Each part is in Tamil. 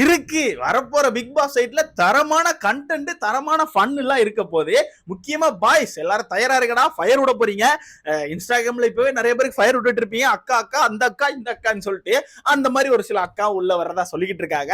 இருக்கு. வரப்போற பிக் பாஸ் சைட்ல தரமான கண்டென்ட் தரமான ஃபன் எல்லாம் இருக்க போது முக்கியமா பாய்ஸ் எல்லாரும் தயாரா இருக்கடா ஃபயர் விட போறீங்க. இன்ஸ்டாகிராம்ல இப்பவே நிறைய பேருக்கு ஃபயர் விட்டுட்டு இருப்பீங்க. அக்கா அக்கா அந்த அக்கா இந்த அக்கான்னு சொல்லிட்டு அந்த மாதிரி ஒரு சில அக்கா உள்ள வரதா சொல்லிக்கிட்டு இருக்காங்க.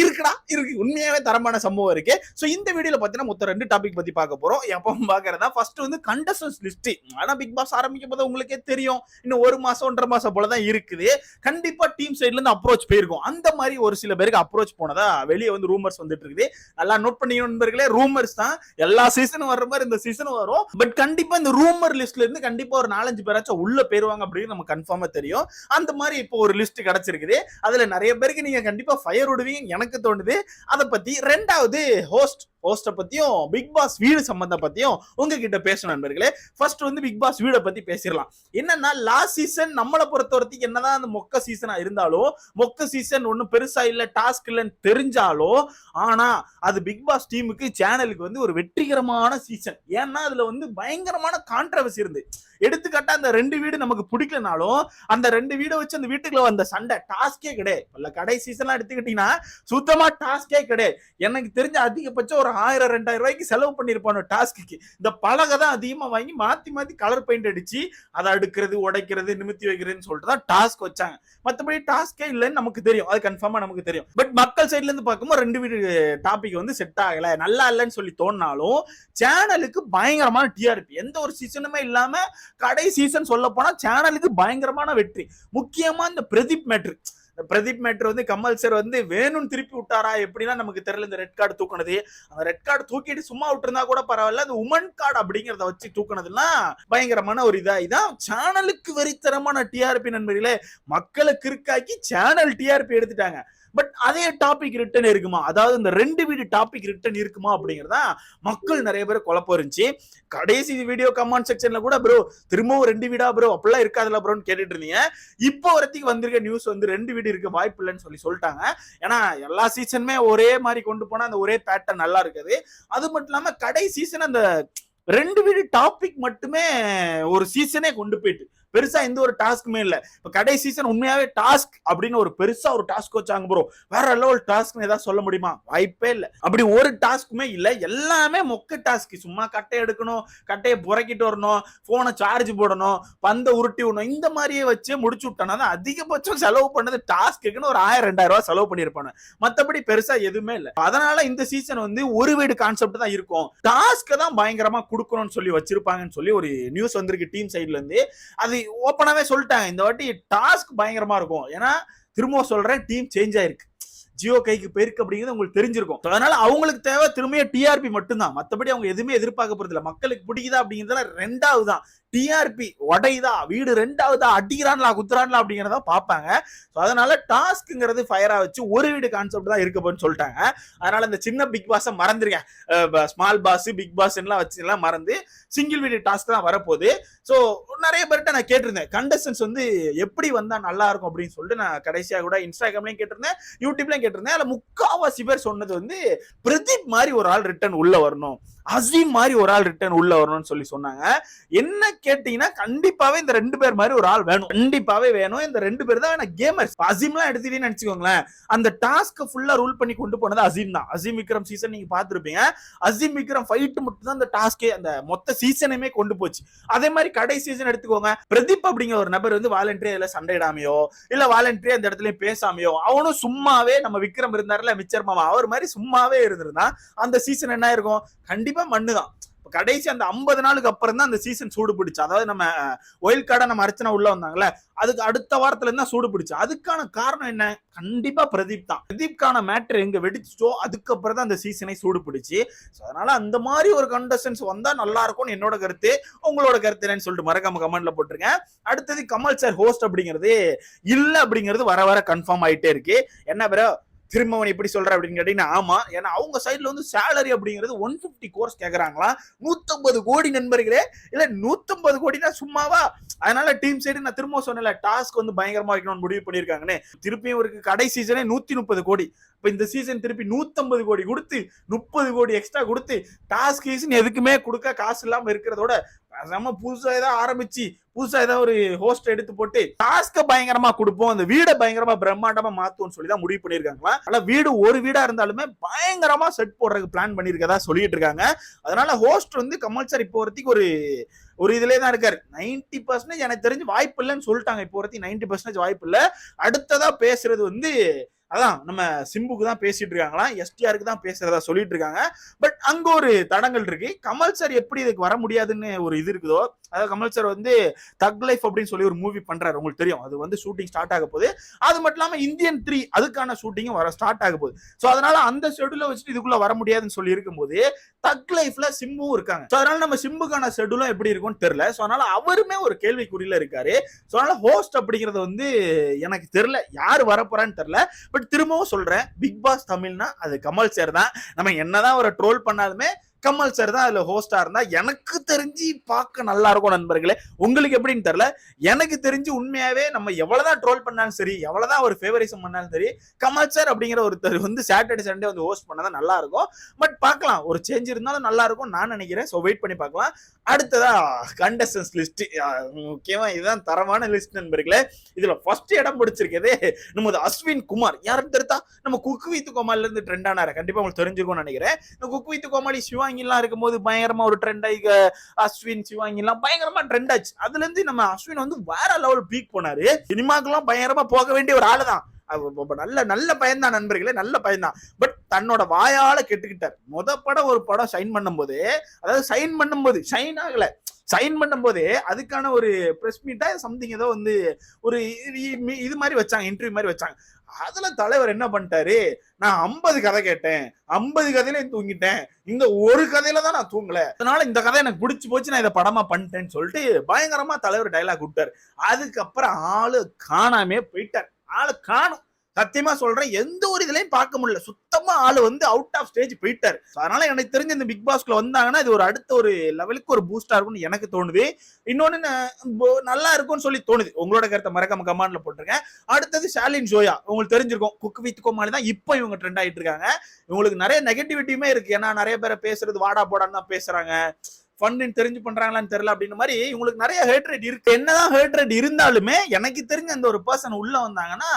இருக்குடா இருக்கு. உண்மையாவே தரமான சம்பவம் இருக்கு. ஸோ இந்த வீடியோல பாத்தீங்கன்னா மொத்தம் ரெண்டு டாபிக் பத்தி பார்க்க போறோம். எப்பவும் பாக்குறதா ஃபர்ஸ்ட் வந்து கண்டஸ்டன்ஸ் லிஸ்ட் ஆனா பிக் பாஸ் ஆரம்பிக்கும் போது உங்களுக்கே தெரியும். இன்னும் ஒரு மாசம் ஒன்றரை மாசம் போலதான் இருக்குது. கண்டிப்பா டீம் சைட்ல இருந்து அப்ரோச் போயிருக்கும். அந்த மாதிரி ஒரு சில பேருக்கு அப்ரோச் போனதா வெளியே வந்து ரூமர்ஸ் வந்துட்டு இருக்குது நல்லா நோட் பண்ணி நண்பர்களே ரூமர்ஸ் தான். எல்லா சீசனும் வர்ற மாதிரி இந்த சீசனும் வரும். பட் கண்டிப்பா இந்த ரூமர் லிஸ்ட்ல இருந்து கண்டிப்பா ஒரு நாலஞ்சு பேராச்சும் உள்ள போயிருவாங்க அப்படின்னு நமக்கு கன்ஃபார்மா தெரியும். அந்த மாதிரி இப்போ ஒரு லிஸ்ட் கிடைச்சிருக்குது. அதுல நிறைய பேருக்கு நீங்க கண்டிப்பா ஃபயர் விடுவீங்க எனக்கு தோணுது. அதை பத்தி ரெண்டாவது ஹோஸ்ட் போஸ்ட்டை பத்தியும் பிக் பாஸ் வீடு சம்பந்தம் பத்தியும் உங்ககிட்ட பேசணும் நண்பர்களே. ஃபர்ஸ்ட் வந்து பிக் பாஸ் வீடை பத்தி பேசிடலாம். என்னன்னா லாஸ்ட் சீசன் நம்மளை பொறுத்த வரைக்கும் என்னதான் அந்த மொக்க சீசனா இருந்தாலும் மொக்க சீசன் ஒன்றும் பெருசா இல்லை டாஸ்க் இல்லைன்னு தெரிஞ்சாலும் ஆனா அது பிக் பாஸ் டீமுக்கு சேனலுக்கு வந்து ஒரு வெற்றிகரமான சீசன் ஏன்னா அதுல வந்து பயங்கரமான கான்ட்ரவர்சி இருந்து. எடுத்துக்காட்டா அந்த ரெண்டு வீடு நமக்கு பிடிக்கலனாலும் அந்த ரெண்டு வீடை வச்சு அந்த வீட்டுக்குள்ள வந்த சண்டை டாஸ்கே கிடையாது. இல்ல கடை சீசன்லாம் எடுத்துக்கிட்டீங்கன்னா சுத்தமா டாஸ்கே கிடையாது. எனக்கு தெரிஞ்ச அதிகபட்சம் ஒரு ஆயிரம் ரெண்டாயிரம் ரூபாய்க்கு செலவு பண்ணிருப்பானு டாஸ்க்கு இந்த பலகை தான் அதிகமா வாங்கி மாத்தி மாத்தி கலர் பெயிண்ட் அடிச்சு அதை அடுக்கிறது உடைக்கிறது நிமித்தி வைக்கிறதுன்னு சொல்லிட்டு தான் டாஸ்க் வச்சாங்க. மற்றபடி டாஸ்கே இல்லைன்னு நமக்கு தெரியும். அது கன்ஃபார்மா நமக்கு தெரியும். பட் மக்கள் சைட்ல இருந்து பார்க்கும்போது ரெண்டு வீடு டாபிக் வந்து செட் ஆகல. நல்லா இல்லைன்னு சொல்லி தோணினாலும் சேனலுக்கு பயங்கரமான டிஆர்பி எந்த ஒரு சீசனுமே இல்லாம கடை சீசன் சொல்ல போனா சேனலுக்கு பயங்கரமான வெற்றி. முக்கியமா இந்த பிரதீப் மேட்ரு பிரதீப் மேட்ரு வந்து கமல் சார் வந்து வேணும்னு திருப்பி விட்டாரா? எப்படின்னா நமக்கு தெரியல இந்த ரெட் கார்டு தூக்குனது. அந்த ரெட் கார்டு தூக்கிட்டு சும்மா விட்டுருந்தா கூட பரவாயில்ல. அந்த உமன் கார்டு அப்படிங்கிறத வச்சு தூக்குனதுலாம் பயங்கரமான ஒரு இதா இதான் சேனலுக்கு வெறித்தரமான டிஆர்பி நண்பர்களே. மக்களை கிறுக்காக்கி சேனல் டிஆர்பி எடுத்துட்டாங்க. பட் அதே டாபிக் ரிட்டன் இருக்குமா? அதாவது இந்த ரெண்டு வீடு டாபிக் ரிட்டன் இருக்குமா அப்படிங்கிறதா மக்கள் நிறைய பேர் குழப்பம் இருந்துச்சு. கடைசி வீடியோ கமெண்ட் செக்ஷன்ல கூட ப்ரோ திரும்பவும் ரெண்டு வீடா ப்ரோ அப்படிலாம் இருக்காதுல ப்ரோன்னு கேட்டுட்டு இருந்தீங்க. இப்போ வரைக்கும் வந்திருக்க நியூஸ் வந்து ரெண்டு வீடு இருக்க வாய்ப்பு இல்லைன்னு சொல்லி சொல்லிட்டாங்க. ஏன்னா எல்லா சீசனுமே ஒரே மாதிரி கொண்டு போனா அந்த ஒரே பேட்டர்ன் நல்லா இருக்குது. அது மட்டும் இல்லாம கடை சீசன் அந்த ரெண்டு வீடு டாபிக் மட்டுமே ஒரு சீசனே கொண்டு போயிட்டு. பெருசா எந்த ஒரு டாஸ்க்குமே இல்ல. இப்ப கடை சீசன் உண்மையாவே டாஸ்க் அப்படின்னு ஒரு பெருசா ஒரு டாஸ்க் வச்சாங்க ப்ரோ வேற லெவல் டாஸ்க்னு ஏதாவது சொல்ல முடியுமா? வாய்ப்பே இல்ல. அப்படி ஒரு டாஸ்க்குமே இல்ல. எல்லாமே மொக்க டாஸ்க். சும்மா கட்டை எடுக்கணும் கட்டையை புறக்கிட்டு வரணும் போனை சார்ஜ் போடணும் பந்த உருட்டி விடணும். இந்த மாதிரியே வச்சு முடிச்சு விட்டோம்னா தான் அதிகபட்சம் செலவு பண்ணது டாஸ்க்குன்னு ஒரு ஆயிரம் ரெண்டாயிரம் ரூபாய் செலவு பண்ணிருப்பானு மத்தபடி பெருசா எதுவுமே இல்ல. அதனால இந்த சீசன் வந்து ஒரு வீடு கான்செப்ட் தான் இருக்கும். டாஸ்க் தான் பயங்கரமா கொடுக்கணும்னு சொல்லி வச்சிருப்பாங்கன்னு சொல்லி ஒரு நியூஸ் வந்திருக்கு டீம் சைட்ல இருந்து. அது ஓப்பனாவே சொல்லிட்டாங்க. இந்த வாட்டி டாஸ்க் பயங்கரமா இருக்கும். ஏன்னா திரும்ப சொல்றேன் டீம் சேஞ்ச் ஆயிருக்கு. ஜியோ கைக்கு போயிருக்கு அப்படிங்கிறது உங்களுக்கு தெரிஞ்சிருக்கும். அதனால அவங்களுக்கு தேவை திரும்பிய டிஆர்பி மட்டும்தான். மத்தபடி அவங்க எதுவுமே எதிர்பார்க்க போறது இல்லை மக்களுக்கு பிடிக்குதா அப்படிங்கிறதுல ரெண்டாவது தான் டிஆர்பி உடையுதா வீடு ரெண்டாவதா அடிக்கிறான்லா குத்துறான்லா அப்படிங்கிறத பார்ப்பாங்க. ஸோ அதனால டாஸ்க்குங்கிறது ஃபயரா வச்சு ஒரு வீடு கான்செப்ட் தான் இருக்க போன்னு சொல்லிட்டாங்க. அதனால இந்த சின்ன பிக் பாஸை மறந்துருங்க. ஸ்மால் பாஸ் பிக் பாஸ் எல்லாம் வச்சு எல்லாம் மறந்து சிங்கிள் வீடு டாஸ்க் தான் வரப்போகுது. ஸோ நிறைய பேர்கிட்ட நான் கேட்டிருந்தேன். கண்டஸ்டன்ஸ் வந்து எப்படி வந்தால் நல்லா இருக்கும் அப்படின்னு சொல்லிட்டு நான் கடைசியாக கூட இன்ஸ்டாகிராம்லையும் கேட்டிருந்தேன் யூடியூப்லையும் கேட்டிருந்தேன். அதில் முக்காவாசி பேர் சொன்னது வந்து பிரதீப் மாதிரி ஒரு ஆள் ரிட்டர்ன் உள்ள வரணும். அசீம் மாதிரி ஒரு ஆள் ரிட்டர்ன் உள்ள வரணும்னு சொல்லி சொன்னாங்க. என்ன கேட்டீங்கன்னா கண்டிப்பாவே இந்த ரெண்டு பேர் மாதிரி ஒரு ஆள் வேணும். கண்டிப்பாவே வேணும். இந்த ரெண்டு பேர் தான் கேமர்ஸ் அசீம் எல்லாம் எடுத்துட்டீங்கன்னு நினைச்சுக்கோங்களேன். அந்த டாஸ்க் ஃபுல்லா ரூல் பண்ணி கொண்டு போனது அசீம் தான். அசீம் விக்ரம் சீசன் நீங்க பாத்துருப்பீங்க அசீம் விக்ரம் ஃபைட் மட்டும் தான் அந்த டாஸ்கே அந்த மொத்த சீசனையுமே கொண்டு போச்சு. அதே மாதிரி கடை சீசன் எடுத்துக்கோங்க. பிரதீப் அப்படிங்கிற ஒரு நபர் வந்து வாலண்டரி அதுல சண்டையிடாமையோ இல்ல வாலண்டரி அந்த இடத்துல பேசாமையோ அவனும் சும்மாவே நம்ம விக்ரம் இருந்தாருல மிச்சர் மாமா அவர் மாதிரி சும்மாவே இருந்திருந்தா அந்த சீசன் என்ன இருக்கும் கண்டிப்பா மண்ணு தான் கடைசி அந்த ஐம்பது நாளுக்கு அப்புறம் தான் அந்த சீசன் சூடு பிடிச்சு. அதாவது நம்ம ஒயில் கார்டை நம்ம அர்ச்சனா உள்ள வந்தாங்களே அதுக்கு அடுத்த வாரத்துல இருந்தா சூடு பிடிச்சு. அதுக்கான காரணம் என்ன? கண்டிப்பா பிரதீப் தான். பிரதீப்கான மேட்ரு எங்க வெடிச்சோ அதுக்கப்புறம் தான் அந்த சீசனை சூடு பிடிச்சு. அதனால அந்த மாதிரி ஒரு கண்டஸ்டன்ஸ் வந்தா நல்லா இருக்கும்னு என்னோட கருத்து. உங்களோட கருத்து என்னன்னு சொல்லிட்டு மறக்காம கமெண்ட்ல போட்டுருங்க. அடுத்தது கமல் சார் ஹோஸ்ட் அப்படிங்கிறது இல்ல அப்படிங்கிறது வர வர கன்ஃபார்ம் ஆயிட்டே இருக்கு. என்ன திரும்ப அவன் எப்படி சொல்ற அப்படின்னு கேட்டீங்கன்னா ஆமா ஏன்னா அவங்க சைட்ல வந்து சேலரி அப்படிங்கிறது ஒன் பிப்டி கோர்ஸ் கேக்குறாங்களா? நூத்தம்பது கோடி நண்பர்களே இல்ல நூத்தம்பது கோடினா சும்மாவா? அதனால டீம் சைடு நான் திரும்ப சொன்னல டாஸ்க் வந்து பயங்கரமா வைக்கணும்னு முடிவு பண்ணிருக்காங்கன்னு திருப்பியும் இவருக்கு கடை சீசனே நூத்தி முப்பது கோடி. இப்ப இந்த சீசன் திருப்பி 150 கோடி கொடுத்து முப்பது கோடி எக்ஸ்ட்ரா கொடுத்து டாஸ்க் எதுக்குமே கொடுக்க காசு இல்லாம இருக்கிறதோட நம்ம புதுசா ஏதாவது ஆரம்பிச்சு புதுசா ஏதாவது ஒரு ஹோஸ்ட் எடுத்து போட்டு டாஸ்க பயங்கரமா கொடுப்போம் அந்த வீடை பயங்கரமா பிரம்மாண்டமா மாத்துவோம் சொல்லி தான் முடிவு பண்ணிருக்காங்களா ஆனா வீடு ஒரு வீடா இருந்தாலுமே பயங்கரமா செட் போடுறதுக்கு பிளான் பண்ணிருக்கதா சொல்லிட்டு இருக்காங்க. அதனால ஹோஸ்ட் வந்து கம்பல்சரி இப்போ வரத்துக்கு ஒரு ஒரு இதுலேயே தான் இருக்காரு. நைன்டி பர்சன்டேஜ் எனக்கு தெரிஞ்சு வாய்ப்பு இல்லைன்னு சொல்லிட்டாங்க. இப்போ வரைக்கும் நைன்டி பர்சன்டேஜ் வாய்ப்பு இல்லை. அடுத்ததா பேசுறது வந்து அதான் நம்ம சிம்புக்கு தான் பேசிட்டு இருக்காங்களாம் எஸ்டிஆருக்கு தான் பேசுறதா சொல்லிட்டு இருக்காங்க பட் அங்க ஒரு தடங்கள் இருக்கு. கமல் சார் எப்படி இதுக்கு வர முடியாதுன்னு ஒரு இது இருக்குதோ அதாவது கமல் சார் வந்து தக் லைஃப் அப்படின்னு சொல்லி ஒரு மூவி பண்றாரு. உங்களுக்கு தெரியும். அது வந்து ஷூட்டிங் ஸ்டார்ட் ஆக போகுது. அது மட்டும் இல்லாம இந்தியன் த்ரீ அதுக்கான ஷூட்டிங்கும் வர ஸ்டார்ட் ஆக போகுது. ஸோ அதனால அந்த ஷெடியூல வச்சுட்டு இதுக்குள்ள வர முடியாதுன்னு சொல்லி இருக்கும்போது தக் லைஃப்ல சிம்புவும் இருக்காங்க. ஸோ அதனால நம்ம சிம்புக்கான ஷெடியூலும் எப்படி இருக்கும்னு தெரியல. ஸோ அதனால அவருமே ஒரு கேள்விக்குறியில இருக்காரு. ஸோ அதனால ஹோஸ்ட் அப்படிங்கிறது வந்து எனக்கு தெரியல. யார் வரப்போறான்னு தெரியல. பட் திரும்பவும் சொல்றேன் பிக் பாஸ் தமிழ்னா அது கமல் சார் தான். நம்ம என்னதான் ஒரு ட்ரோல் பண்ணாலுமே கமல் சார் தான் அதுல ஹோஸ்டா இருந்தா எனக்கு தெரிஞ்சு பார்க்க நல்லா இருக்கும் நண்பர்களே. உங்களுக்கு எப்படின்னு தெரியல? எனக்கு தெரிஞ்சு உண்மையாவே நம்ம எவ்வளவுதான் ட்ரோல் பண்ணாலும் சரி எவ்வளவுதான் ஒரு ஃபேவரிசம் பண்ணாலும் சரி கமல் சார் அப்படிங்கிற ஒருத்தர் வந்து சாட்டர்டே சண்டே வந்து ஹோஸ்ட் பண்ணால் நல்லா இருக்கும். பட் பார்க்கலாம். ஒரு சேஞ்ச் இருந்தாலும் நல்லா இருக்கும் நான் நினைக்கிறேன். ஸோ வெயிட் பண்ணி பார்க்கலாம். அடுத்ததா கண்டஸ்டன்ஸ் லிஸ்ட் முக்கியமா இதுதான் தரமான லிஸ்ட் நண்பர்களே. இதுல ஃபர்ஸ்ட் இடம் பிடிச்சிருக்கதே நமது அஸ்வின் குமார். யாருன்னு தெரித்தா நம்ம குக்கு வித்து கோமாலிருந்து ட்ரெண்ட் ஆனார். கண்டிப்பா உங்களுக்கு தெரிஞ்சிருக்கும்னு நினைக்கிறேன். Cook cook with Comali Siva எல்லாம் இருக்கும்போது பயங்கரமா ஒரு ட்ரெண்ட் ஆகி அஸ்வின் சிவாங்கி எல்லாம் பயங்கரமா ட்ரெண்ட் ஆச்சு. அதுல இருந்து நம்ம அஸ்வின் வந்து வேற லெவல் பீக் போனாரு. சினிமாக்கெல்லாம் பயங்கரமா போக வேண்டிய ஒரு ஆளு தான். நல்ல நல்ல பயன்தான் நண்பர்களே நல்ல பயன்தான் பட் தன்னோட வாயால கெட்டுக்கிட்டார். முத படம் ஒரு படம் சைன் பண்ணும்போது அதாவது சைன் பண்ணும்போது சைன் ஆகல. சைன் பண்ணும்போதே அதுக்கான ஒரு ப்ரெஸ் மீட்டா சம்திங் ஏதோ வந்து ஒரு இது- இது மாதிரி வச்சாங்க இன்டர்வியூ மாதிரி வச்சாங்க. அதுல தலைவர் என்ன பண்ணிட்டாரு? நான் ஐம்பது கதை கேட்டேன். ஐம்பது கதையில தூங்கிட்டேன். இந்த ஒரு கதையில தான் நான் தூங்கல. அதனால இந்த கதை எனக்கு பிடிச்சி போச்சு நான் இதை படமா பண்ணிட்டேன்னு சொல்லிட்டு பயங்கரமா தலைவர் டைலாக் விட்டார். அதுக்கப்புறம் ஆளு காணாமே போயிட்டார். ஆளு காணும். சத்தியமா சொல்றேன் எந்த ஒரு இதுலயும் பார்க்க முடியல. சுத்தமா ஆளு வந்து அவுட் ஆஃப் ஸ்டேஜ் போயிட்டார். அதனால எனக்கு தெரிஞ்ச இந்த பிக் பாஸ்க்குள்ள வந்தாங்கன்னா இது ஒரு அடுத்த ஒரு லெவலுக்கு ஒரு பூஸ்டா இருக்கும்னு எனக்கு தோணுது. இன்னொன்னு நான் நல்லா இருக்கும்னு சொல்லி தோணுது. உங்களோட கருத்தை மறக்காம கமாண்ட்ல போட்டிருக்கேன். அடுத்தது ஷாலின் ஜோயா உங்களுக்கு தெரிஞ்சிருக்கும் குக் வித் கோமாளி தான் இப்போ இவங்க ட்ரெண்ட் ஆயிட்டு இருக்காங்க. இவங்களுக்கு நிறைய நெகட்டிவிட்டியுமே இருக்கு. ஏன்னா நிறைய பேரை பேசுறது வாடா போடான்னு தான் பேசுறாங்க. ஃபன்னு தெரிஞ்சு பண்றாங்களான்னு தெரியல அப்படின்னு மாதிரி இவங்களுக்கு நிறைய ஹேட்ரேட் இருக்கு. என்னதான் ஹேட்ரேட் இருந்தாலுமே எனக்கு தெரிஞ்ச அந்த ஒரு பர்சன் உள்ள வந்தாங்கன்னா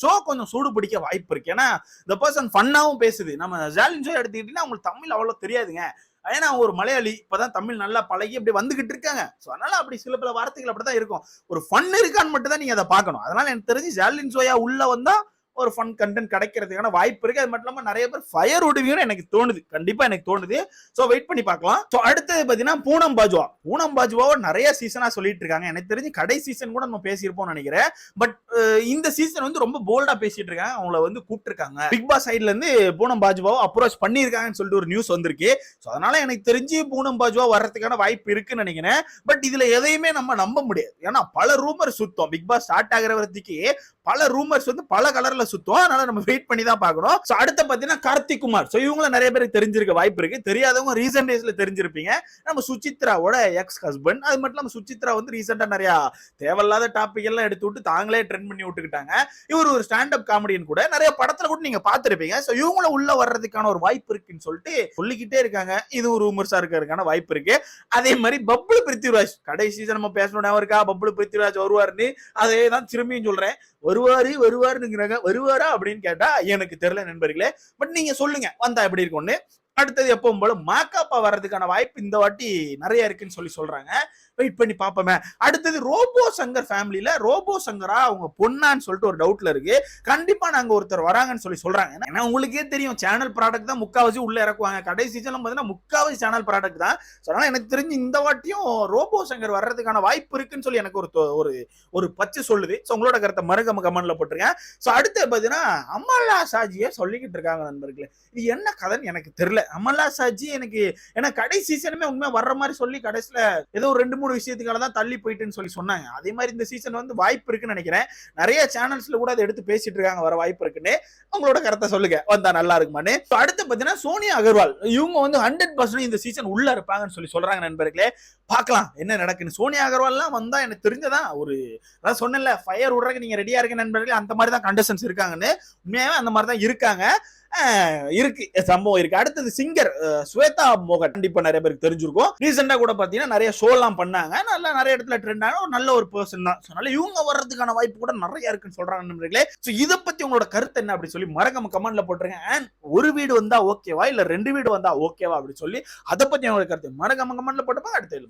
ஷோ கொஞ்சம் சூடு பிடிக்க வாய்ப்பு இருக்கு. ஏன்னா இந்த பர்சன் ஃபன்னாவும் பேசுது. நம்ம ஜாலின் ஷோ எடுத்துக்கிட்டீங்கன்னா அவங்களுக்கு தமிழ் அவ்வளவு தெரியாதுங்க. ஏன்னா அவங்க ஒரு மலையாளி. இப்போதான் தமிழ் நல்லா பழகி அப்படி வந்துகிட்டு இருக்காங்க. ஸோ அதனால அப்படி சில பல வார்த்தைகள் அப்படி தான் இருக்கும். ஒரு ஃபன் இருக்கான்னு மட்டும் தான் நீங்க அதை பார்க்கணும். அதனால எனக்கு தெரிஞ்சு ஜாலின் ஷோயா உள்ள வந்தால் ஒரு ஃபன் கண்டென்ட் கிடைக்கிறதுக்கான வாய்ப்பு இருக்கு. அது மட்டும் இல்லாமல் நிறைய பேர் ஃபயர் விடுவீங்கன்னு எனக்கு தோணுது. கண்டிப்பா எனக்கு தோணுது. ஸோ வெயிட் பண்ணி பார்க்கலாம். ஸோ அடுத்தது பார்த்தீங்கன்னா பூனம் பாஜுவா. பூனம் பாஜுவாவை நிறைய சீசனாக சொல்லிட்டு இருக்காங்க. எனக்கு தெரிஞ்சு கடை சீசன் கூட நம்ம பேசியிருப்போம்னு நினைக்கிறேன். பட் இந்த சீசன் வந்து ரொம்ப போல்டாக பேசிட்டு இருக்காங்க அவங்கள வந்து கூப்பிட்டுருக்காங்க. பிக் பாஸ் சைட்ல இருந்து பூனம் பாஜுவாவை அப்ரோச் பண்ணியிருக்காங்கன்னு சொல்லிட்டு ஒரு நியூஸ் வந்திருக்கு. ஸோ அதனால எனக்கு தெரிஞ்சு பூனம் பாஜுவா வர்றதுக்கான வாய்ப்பு இருக்குன்னு நினைக்கிறேன். பட் இதுல எதையுமே நம்ம நம்ப முடியாது. ஏன்னா பல ரூமர் சுத்தம். பிக் பாஸ் ஸ்டார்ட் ஆகிற வரத்துக்கு பல ரூமர்ஸ் வந்து பல கலர்ல சுத்தும். அதனால நம்ம வெயிட் பண்ணி தான் பார்க்கணும். ஸோ அடுத்து பார்த்தீங்கன்னா கார்த்திக் குமார். ஸோ இவங்கள நிறைய பேருக்கு தெரிஞ்சிருக்க வாய்ப்பு இருக்கு. தெரியாதவங்க ரீசெண்ட் டேஸ்ல தெரிஞ்சிருப்பீங்க. நம்ம சுசித்ராவோட எக்ஸ் ஹஸ்பண்ட் அது மட்டும் இல்லாம சுசித்ரா வந்து ரீசெண்டா நிறைய தேவையில்லாத டாபிக் எல்லாம் எடுத்து விட்டு தாங்களே ட்ரெண்ட் பண்ணி விட்டுக்கிட்டாங்க. இவர் ஒரு ஸ்டாண்ட் அப் காமெடியன் கூட. நிறைய படத்துல கூட நீங்க பார்த்துருப்பீங்க. ஸோ இவங்கள உள்ள வர்றதுக்கான ஒரு வாய்ப்பு இருக்குன்னு சொல்லிட்டு சொல்லிக்கிட்டே இருக்காங்க. இது ஒரு ரூமர்ஸா இருக்கிறதுக்கான வாய்ப்பு இருக்கு. அதே மாதிரி பப்ளு பிருத்திவிராஜ். கடைசி நம்ம பேசணும் இருக்கா பப்ளு பிருத்திவிராஜ் வருவாருன்னு அதே தான் திரும்பியும் சொல்றேன். வருவாரு வருவாருங்கிறாங்க வருவாரா அப்படின்னு கேட்டா எனக்கு தெரியல நண்பர்களே. பட் நீங்க சொல்லுங்க வந்தா எப்படி இருக்கும்னு. அடுத்தது எப்பவும் போல மாக்காப்பா வர்றதுக்கான வாய்ப்பு இந்த வாட்டி நிறைய இருக்குன்னு சொல்லி சொல்றாங்க. வெயிட் பண்ணி பார்ப்போமே. அடுத்தது ரோபோ சங்கர் ஃபேமிலியில ரோபோ சங்கரா அவங்க பொண்ணான்னு சொல்லிட்டு ஒரு டவுட்ல இருக்கு. கண்டிப்பா நாங்க ஒருத்தர் வராங்கன்னு சொல்லி சொல்றாங்க. ஏன்னா உங்களுக்கே தெரியும் சேனல் ப்ராடக்ட் தான் முக்காவாசி உள்ள இறக்குவாங்க. கடைசி சீசன்ல பார்த்தீங்கன்னா முக்காவாசி சேனல் ப்ராடக்ட் தான். அதனால எனக்கு தெரிஞ்சு இந்த வாட்டியும் ரோபோ சங்கர் வர்றதுக்கான வாய்ப்பு இருக்குன்னு சொல்லி எனக்கு ஒரு தொ- ஒரு ஒரு பச்சை சொல்லுது. ஸோ உங்களோட கருத்தை மறுகம கமெண்ட்ல போட்டிருக்கேன். ஸோ அடுத்து பார்த்தீங்கன்னா அமலா சாஜியை சொல்லிக்கிட்டு இருக்காங்க நண்பர்களே. இது என்ன கதைன்னு எனக்கு தெரியல. அமலா சாஜி எனக்கு ஏன்னா கடைசி சீசனுமே உண்மையா வர்ற மாதிரி சொல்லி கடைசியில ஏதோ ஒரு ரெண்டு மூணு விஷயத்துக்கால தான் தள்ளி போயிட்டுன்னு சொல்லி சொன்னாங்க. அதே மாதிரி இந்த சீசன் வந்து வாய்ப்பு இருக்குன்னு நினைக்கிறேன். நிறைய சேனல்ஸ்ல கூட அதை எடுத்து பேசிட்டு இருக்காங்க வர வாய்ப்பு இருக்குன்னு. உங்களோட கருத்தை சொல்லுங்க. வந்தா நல்லா இருக்குமான்னு. அடுத்து பார்த்தீங்கன்னா சோனியா அகர்வால். இவங்க வந்து ஹண்ட்ரட் பர்சன்ட் இந்த சீசன் உள்ள இருப்பாங்கன்னு சொல்லி சொல்றாங்க நண்பர்களே. பார்க்கலாம் என்ன நடக்குன்னு. சோனியா அகர்வால்லாம் வந்தா எனக்கு தெரிஞ்சதான் ஒரு அதான் சொன்னேன்ல ஃபயர் விடுறதுக்கு நீங்க ரெடியா இருக்க நண்பர்களே. அந்த மாதிரி தான் கண்டஸ்டன்ஸ் இருக்காங்கன்னு. உண்மையாவே அந்த மாதிரி தான் இருக்காங்க. இருக்கு. சம்பவம் இருக்கு. அடுத்தது சிங்கர் ஸ்வேதா மோகன். கண்டிப்பா நிறைய பேருக்கு தெரிஞ்சிருக்கும். ரீசெண்டா கூட பாத்தீங்கன்னா நிறைய ஷோ எல்லாம் பண்ணாங்க. நல்லா நிறைய இடத்துல ட்ரெண்ட் ஆன ஒரு நல்ல ஒரு பர்சன் தான். அதனால இவங்க வர்றதுக்கான வாய்ப்பு கூட நிறைய இருக்குன்னு சொல்றாங்க நண்பர்களே. ஸோ இதை பத்தி உங்களோட கருத்து என்ன அப்படி சொல்லி மறக்காம கமெண்ட்ல போட்டுருங்க. அண்ட் ஒரு வீடு வந்தா ஓகேவா இல்ல ரெண்டு வீடு வந்தா ஓகேவா அப்படி சொல்லி அதை பத்தி உங்களோட கருத்து மறக்காம கமெண்ட்ல போட்டப்ப அடுத்த